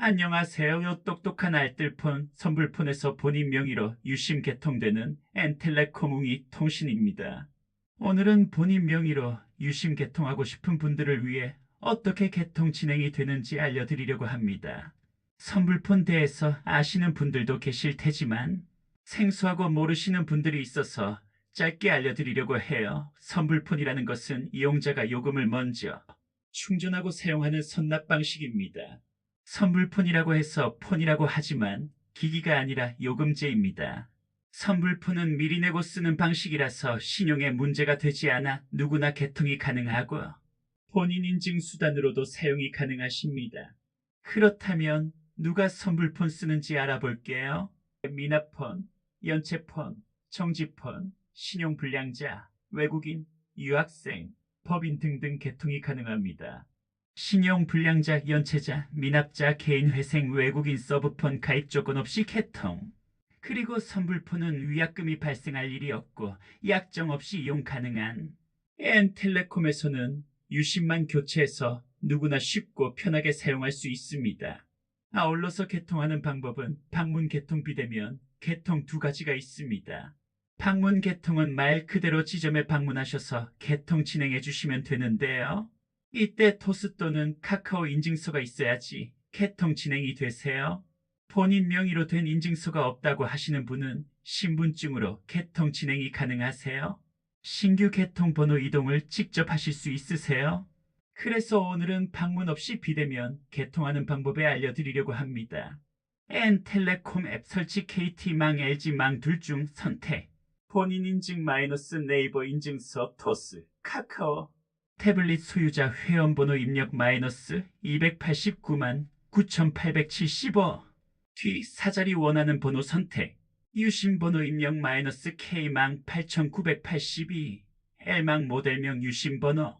안녕하세요. 요 똑똑한 알뜰폰 선불폰에서 본인 명의로 유심 개통되는 엔텔레코뭉이 통신입니다. 오늘은 본인 명의로 유심 개통하고 싶은 분들을 위해 어떻게 개통 진행이 되는지 알려드리려고 합니다. 선불폰 대해서 아시는 분들도 계실 테지만 생소하고 모르시는 분들이 있어서 짧게 알려드리려고 해요. 선불폰이라는 것은 이용자가 요금을 먼저 충전하고 사용하는 선납 방식입니다. 선불폰이라고 해서 폰이라고 하지만 기기가 아니라 요금제입니다. 선불폰은 미리 내고 쓰는 방식이라서 신용에 문제가 되지 않아 누구나 개통이 가능하고 본인 인증 수단으로도 사용이 가능하십니다. 그렇다면 누가 선불폰 쓰는지 알아볼게요. 미나폰, 연체폰, 정지폰, 신용불량자, 외국인, 유학생, 법인 등등 개통이 가능합니다. 신용불량자, 연체자, 미납자, 개인회생, 외국인 서브폰 가입 조건 없이 개통. 그리고 선불폰은 위약금이 발생할 일이 없고 약정 없이 이용 가능한 엔텔레콤에서는 유심만 교체해서 누구나 쉽고 편하게 사용할 수 있습니다. 아울러서 개통하는 방법은 방문 개통 비대면 개통 두 가지가 있습니다. 방문 개통은 말 그대로 지점에 방문하셔서 개통 진행해 주시면 되는데요. 이때 토스 또는 카카오 인증서가 있어야지 개통 진행이 되세요. 본인 명의로 된 인증서가 없다고 하시는 분은 신분증으로 개통 진행이 가능하세요. 신규 개통 번호 이동을 직접 하실 수 있으세요. 그래서 오늘은 방문 없이 비대면 개통하는 방법에 알려드리려고 합니다. N텔레콤 앱 설치 KT망 LG망 둘 중 선택. 본인 인증 마이너스 네이버 인증서 토스 카카오 태블릿 소유자 회원번호 입력 마이너스 289만 9875뒤 사자리 원하는 번호 선택. 유심번호 입력 마이너스 K망 8982 L망 모델명 유심번호.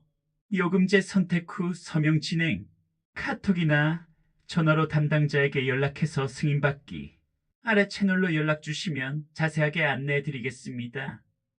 요금제 선택 후 서명 진행. 카톡이나 전화로 담당자에게 연락해서 승인받기. 아래 채널로 연락 주시면 자세하게 안내해 드리겠습니다.